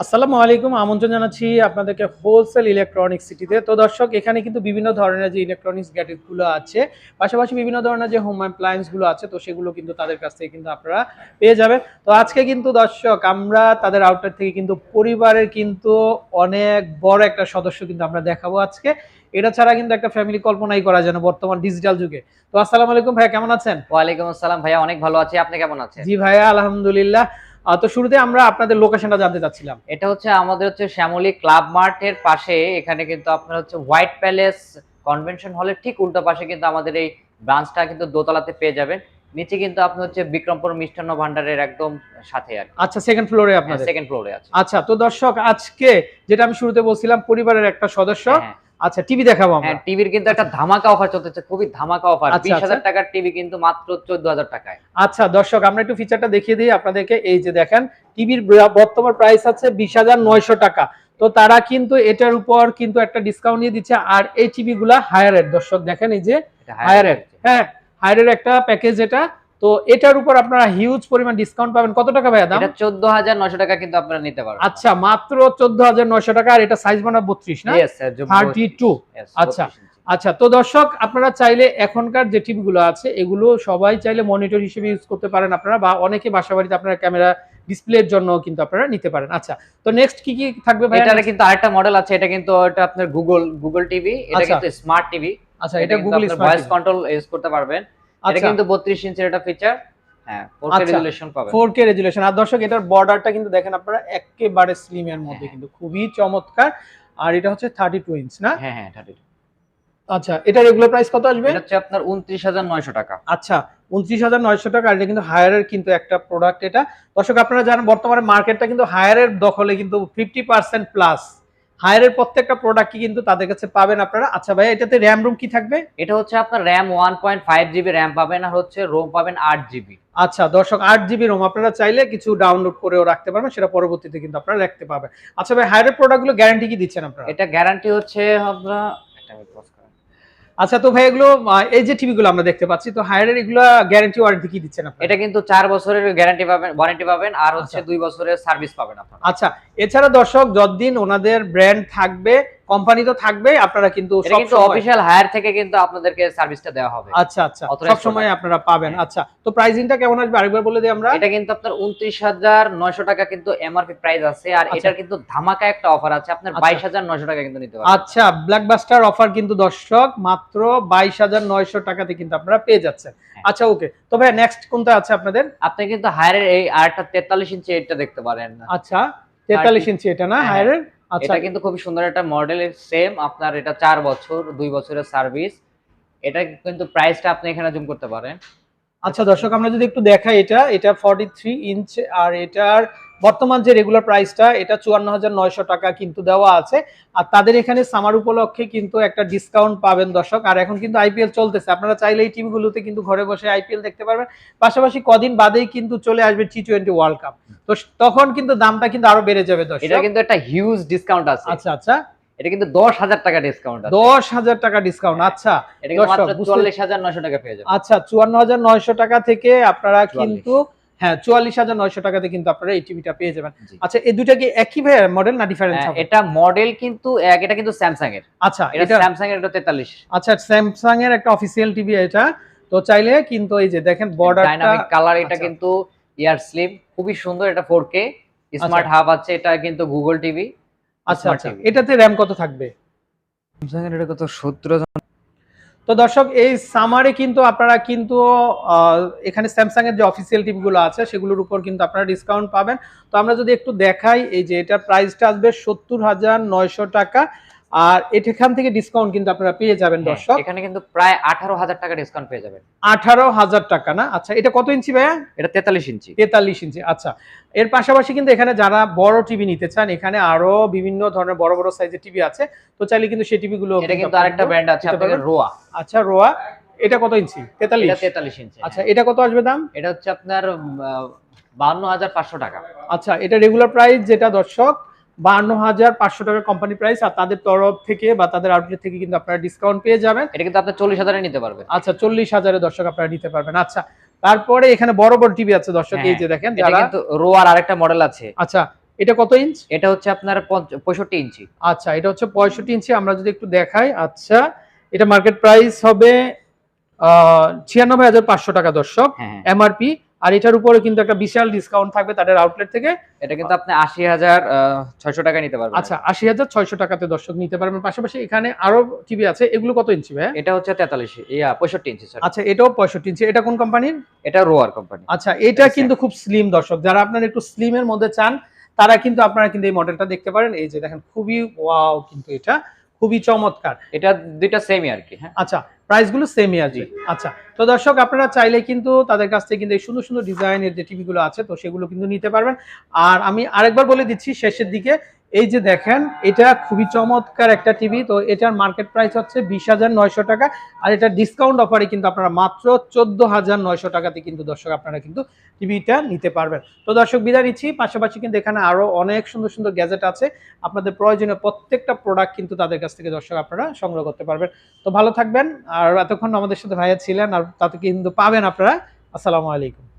আসসালামু আলাইকুম। আমন্ত্রণ জানাচ্ছি আপনাদেরকে হোলসেল ইলেকট্রনিক্স সিটিতে তো দর্শক এখানে কিন্তু বিভিন্ন ধরনের যে ইলেকট্রনিক্স গ্যাজেটগুলো আছে পাশাপাশি বিভিন্ন ধরনের যে হোম অ্যাপ্লায়েন্সগুলো আছে তো সেগুলো কিন্তু তাদের কাছ থেকে কিন্তু আপনারা পেয়ে যাবেন। তো আজকে কিন্তু দর্শক আমরা তাদের আউটলেট থেকে কিন্তু পরিবারের কিন্তু অনেক বড় একটা সদস্য কিন্তু আমরা দেখাবো আজকে। এটা ছাড়া কিন্তু একটা ফ্যামিলি কল্পনাই করা যায় না বর্তমান ডিজিটাল যুগে। তো আসসালামু আলাইকুম ভাইয়া কেমন আছেন? ওয়ালাইকুম আসসালাম ভাইয়া অনেক ভালো আছি। আপনি কেমন আছেন? জি ভাইয়া আলহামদুলিল্লাহ। তো শুরুতে আমরা আপনাদের লোকেশনটা জানতে চাচ্ছিলাম। এটা হচ্ছে আমাদের হচ্ছে শ্যামলী ক্লাব মার্টের পাশে এখানে কিন্তু আপনার হচ্ছে হোয়াইট প্যালেস কনভেনশন হলের ঠিক উল্টো পাশে কিন্তু আমাদের এই ব্রাঞ্চটা কিন্তু দোতলাতে পেয়ে যাবেন। নিচে কিন্তু আপনি হচ্ছে বিক্রমপুর মিষ্টান্ন ভান্ডারের একদম সাথে আর আচ্ছা সেকেন্ড ফ্লোরে আপনার সেকেন্ড ফ্লোরে আছে। আচ্ছা তো দর্শক আজকে যেটা আমি শুরুতে বলছিলাম পরিবারের একটা সদস্য। হ্যাঁ, আচ্ছা টিভি দেখাবো আমরা। হ্যাঁ টিভির কিন্তু একটা ধামাকা অফার চলতেছে খুবই ধামাকা অফার আচ্ছা, বিশ হাজার আচ্ছা। টাকার টিভি কিন্তু মাত্র চোদ্দ হাজার টাকায়। আচ্ছা দর্শক আমরা একটু ফিচারটা দেখিয়ে দিই আপনাদেরকে। এই যে দেখেন টিভির বর্তমান প্রাইস আছে বিশ হাজার নয়শো টাকা। তো তারা কিন্তু এটার উপর কিন্তু একটা ডিসকাউন্ট দিয়ে দিচ্ছে। আর এই টিভি গুলা হায়ারের দর্শক দেখেন এই যে এটা হায়ারের হ্যাঁ হায়ারের একটা প্যাকেজ এটা। তো এটার উপর আপনারা হিউজ পরিমাণ ডিসকাউন্ট পাবেন। কত টাকা ভাইয়া দাম? এটা চোদ্দ হাজার নশো টাকা কিন্তু আপনারা নিতে পারবেন। আচ্ছা মাত্র চোদ্দ হাজার নয়শো টাকা আর এটা সাইজ বানা বত্রিশ না? Yes, sir, যে থার্টি টু আচ্ছা। আচ্ছা তো দর্শক আপনারা চাইলে এখনকার যে টিভিগুলো আছে এগুলো সবাই চাইলে মনিটর হিসেবে ইউজ করতে পারেন আপনারা বা অনেকে বাসা বাড়িতে আপনারা ক্যামেরা ডিসপ্লের জন্য কিন্তু আপনারা নিতে পারেন। আচ্ছা তো নেক্সট কি কি থাকবে ভাই এটার কিন্তু আরেকটা মডেল আছে এটা কিন্তু এটা আপনার গুগল গুগল টিভি এটা। কিন্তু স্মার্ট টিভি আচ্ছা এটা গুগল ভয়েস কন্ট্রোল ইউজ করতে পারবেন। এটা আচ্ছা। কিন্তু 32 ইঞ্চির একটা ফিচার হ্যাঁ 4K আচ্ছা। রেজোলিউশন পাবেন। 4K রেজুলেশন আর দর্শক এটার বর্ডারটা কিন্তু দেখেন আপনারা একেবারে স্লিম এর মধ্যে হ্যাঁ। কিন্তু খুবই চমৎকার। আর এটা হচ্ছে 32 ইঞ্চ না? হ্যাঁ হ্যাঁ 32 আচ্ছা এটা রেগুলার প্রাইস কত আসবে? এটা হচ্ছে আপনার 29900 টাকা। আচ্ছা উনত্রিশ হাজার নয়শো টাকা আর এটা কিন্তু হায়ারের কিন্তু একটা প্রোডাক্ট এটা। দর্শক আপনারা জানেন বর্তমানে মার্কেটটা কিন্তু হায়ারের দখলে কিন্তু ফিফটি পার্সেন্ট প্লাস হায়ারের প্রত্যেকটা প্রোডাক্টই কিন্তু তাদের কাছে পাবেন আপনারা। আচ্ছা ভাই এটাতে র্যাম রুম কি থাকবে? এটা হচ্ছে আপনার RAM one point five GB RAM পাবেন আর হচ্ছে রোম পাবেন আট জিবি আচ্ছা দর্শক আট জিবি রোম আপনারা চাইলে কিছু ডাউনলোড করেও রাখতে পারবেন সেটা পরবর্তীতে কিন্তু আপনারা রাখতে পারবেন আচ্ছা ভাই হায়ারের প্রোডাক্টগুলো গ্যারান্টি কি দিচ্ছেন আপনারা? এটা গ্যারান্টি হচ্ছে আমরা একটা। আচ্ছা তো ভাই এগুলো এই যে টিভিগুলো আমরা দেখতে পাচ্ছি তো হায়ারের এগুলো গ্যারান্টি ওয়ারেন্টি কি দিচ্ছেন আপনারা? এটা কিন্তু চার বছরের গ্যারান্টি পাবেন ওয়ারেন্টি পাবেন আর হচ্ছে দুই 2 বছরের সার্ভিস পাবেন আপনারা। আচ্ছা এছাড়া দর্শক যতদিন ওনাদের ব্র্যান্ড থাকবে কোম্পানি তো থাকবেই আপনারা কিন্তু কিন্তু অফিশিয়াল হায়ার থেকে কিন্তু আপনাদেরকে সার্ভিসটা দেওয়া হবে। আচ্ছা আচ্ছা। সব সময় আপনারা পাবেন। হ্যাঁ। আচ্ছা তো প্রাইসিংটা কেমন আসবে? আরেকবার বলে দিই আমরা। এটা কিন্তু আপনার উনত্রিশ হাজার নয়শো টাকা কিন্তু এমআরপি প্রাইস আছে আর আচ্ছা। এটার কিন্তু ধামাকা একটা অফার আছে আপনার আচ্ছা। বাইশ হাজার নয়শো টাকা কিন্তু নিতে পারবেন। আচ্ছা ব্ল্যাকবাস্টার অফার কিন্তু দর্শক মাত্র বাইশ হাজার নয়শো টাকাতে কিন্তু আপনারা পেয়ে যাচ্ছেন। হ্যাঁ। আচ্ছা ওকে তো ভাই নেক্সট কোনটা আছে আপনাদের? আপনি কিন্তু হায়ারের এই আরেকটা তেতাল্লিশ ইঞ্চি এটা দেখতে পারেন। আচ্ছা তেতাল্লিশ ইঞ্চি এটা না? হ্যাঁ, হায়ারের আচ্ছা এটা কিন্তু খুব সুন্দর একটা মডেল সেম আপনার এটা চার বছর দুই বছরের সার্ভিস এটা কিন্তু প্রাইসটা আপনি এখানে জুম করতে পারেন। আচ্ছা দর্শক আমরা যদি একটু দেখাই এটা এটা ফর্টি থ্রি ইঞ্চ আর এটার বর্তমান যে রেগুলার প্রাইসটা এটা চুয়ান্ন হাজার নয়শো টাকা কিন্তু দেওয়া আছে। আর তাদের এখানে সামার উপলক্ষে কিন্তু একটা ডিসকাউন্ট পাবেন দর্শক। আর এখন কিন্তু আইপিএল চলতেছে। আপনারা চাইলে এই টিমগুলোতে কিন্তু ঘরে বসে আইপিএল দেখতে পারবেন। পাশাপাশি কদিন বাদেই কিন্তু চলে আসবে টি টোয়েন্টি ওয়ার্ল্ড কাপ তো তখন কিন্তু দামটা কিন্তু আরও বেড়ে যাবে দর্শক। এটা কিন্তু একটা হিউজ ডিসকাউন্ট আছে। আচ্ছা আচ্ছা। এটা কিন্তু দশ হাজার টাকা ডিসকাউন্ট দশ হাজার টাকা ডিসকাউন্ট আচ্ছা চুয়াল্লিশ হাজার নয়শো টাকা পেয়ে যাবেন। আচ্ছা চুয়ান্ন হাজার নয়শো টাকা থেকে আপনারা কিন্তু হ্যাঁ চুয়াল্লিশ হাজার নয়শো টাকাতে কিন্তু আপনারা এই টিভিটা পেয়ে যাবেন। আচ্ছা এই দুটা কি একই ভাইয়ের মডেল না ডিফারেন্স হ্যাঁ, এটা মডেল কিন্তু এক এটা কিন্তু স্যামসাং এর আচ্ছা এটা স্যামসাং এর এটা তেতাল্লিশ। আচ্ছা স্যামসাং এর একটা অফিসিয়াল টিভি এটা। তো চাইলে কিন্তু এই যে দেখেন বর্ডারটা ডাইনামিক কালার এটা আচ্ছা। কিন্তু ইয়ার স্লিপ খুবই সুন্দর এটা 4K স্মার্ট হাব আছে এটা কিন্তু গুগল টিভি আচ্ছা আচ্ছা। এটাতে র্যাম কত থাকবে? স্যামসাং এর এটা কত? 17 তো দর্শক, এই সামারে কিন্তু আপনারা কিন্তু এখানে স্যামসাং এর যে অফিসিয়াল টিভিগুলো আছে, সেগুলোর উপর কিন্তু আপনারা ডিসকাউন্ট পাবেন। তো আমরা যদি একটু দেখাই, এই যে এটার প্রাইসটা আসবে সত্তর হাজার নয়শো টাকা। আর এখান থেকে ডিসকাউন্ট কিন্তু আপনারা পেয়ে যাবেন দর্শক। এখানে কিন্তু প্রায় 18000 টাকা ডিসকাউন্ট পেয়ে যাবেন। আঠারো হাজার টাকা না? আচ্ছা এটা কত ইঞ্চি ভাইয়া? এটা 43 ইঞ্চি। তেতাল্লিশ ইঞ্চি আচ্ছা। এর পাশাপাশি কিন্তু এখানে যারা বড় টিভি নিতে চান এখানে আরও বিভিন্ন ধরনের বড় বড় সাইজের টিভি আছে। তো চাইলে কিন্তু সেই টিভিগুলো এটা কিন্তু আরেকটা ব্র্যান্ড আছে আপনাদের রোয়া আচ্ছা রোয়া এটা কত ইঞ্চি? তেতাল্লিশ? তেতাল্লিশ ইঞ্চি আচ্ছা এটা কত আসবে দাম? এটা হচ্ছে আপনার বান্ন হাজার পাঁচশো টাকা। আচ্ছা এটা রেগুলার প্রাইস যেটা দর্শক বান্ন হাজার পাঁচশো টাকা কোম্পানি প্রাইস আর তাদের তরফ থেকে বা তাদের আউটলেট থেকে কিন্তু আপনারা ডিসকাউন্ট পেয়ে যাবেন। এটা কিন্তু আপনি চল্লিশ হাজারে নিতে পারবেন। আচ্ছা চল্লিশ হাজারে দর্শক আপনারা নিতে পারবেন। আচ্ছা তারপরে এখানে বড় বড় টিভি আছে দর্শক এই যে দেখেন যারা কিন্তু আরেকটা মডেল আছে। আচ্ছা এটা কত ইঞ্চ এটা হচ্ছে আপনার পঁয়ষট্টি ইঞ্চি আচ্ছা এটা হচ্ছে পঁয়ষট্টি ইঞ্চি আমরা যদি একটু দেখাই আচ্ছা এটা মার্কেট প্রাইস হবে ছিয়ানব্বই হাজার পাঁচশো টাকা দর্শক। হ্যাঁ হ্যাঁ। এমআরপি আর এটার উপরে কিন্তু একটা বিশাল ডিসকাউন্ট থাকবে তাদের আউটলেট থেকে। এটা কিন্তু আপনি আশি হাজার ছয়শো টাকা নিতে পারবেন। আচ্ছা আশি হাজার ছয়শো টাকাতে দর্শক নিতে পারবেন। পাশাপাশি এখানে আরও টিভি আছে। এগুলো কত ইঞ্চি ভাই এটা হচ্ছে তেতাল্লিশ ইয়া পঁয়ষট্টি ইঞ্চি স্যার আচ্ছা এটাও পঁয়ষট্টি ইঞ্চি এটা কোন কোম্পানির এটা রোয়ার কোম্পানি আচ্ছা এটা। কিন্তু খুব স্লিম দর্শক। যারা আপনার একটু স্লিমের মধ্যে চান তারা কিন্তু আপনারা কিন্তু এই মডেলটা দেখতে পারেন। এই যে দেখেন খুবই ওয়াও কিন্তু এটা। খুবই চমৎকার। এটা দুইটা সেমই আর কি হ্যাঁ। আচ্ছা প্রাইসগুলো সেমই আছে। আচ্ছা তো দর্শক আপনারা চাইলে কিন্তু তাদের কাছ থেকে কিন্তু এই সুন্দর সুন্দর ডিজাইনের যে টিভিগুলো আছে তো সেগুলো কিন্তু নিতে পারবেন। আর আমি আরেকবার বলে দিচ্ছি শেষের দিকে এই যে দেখেন, এটা খুবই চমৎকার একটা টিভি। তো এটার মার্কেট প্রাইস হচ্ছে বিশ হাজার নয়শো টাকা। আর এটা ডিসকাউন্ট অফারে কিন্তু আপনারা মাত্র চোদ্দ হাজার নয়শো টাকাতে কিন্তু দর্শক আপনারা কিন্তু টিভিটা নিতে পারবেন। তো দর্শক, বিদায় নিচ্ছি। পাশাপাশি কিন্তু এখানে আরও অনেক সুন্দর সুন্দর গ্যাজেট আছে। আপনাদের প্রয়োজনীয় প্রত্যেকটা প্রোডাক্ট কিন্তু তাদের কাছ থেকে দর্শক আপনারা সংগ্রহ করতে পারবেন। তো ভালো থাকবেন। আর এতক্ষণ আমাদের সাথে ভাইয়া ছিলেন, আর তাতে কিন্তু পাবেন আপনারা। আসসালামু আলাইকুম।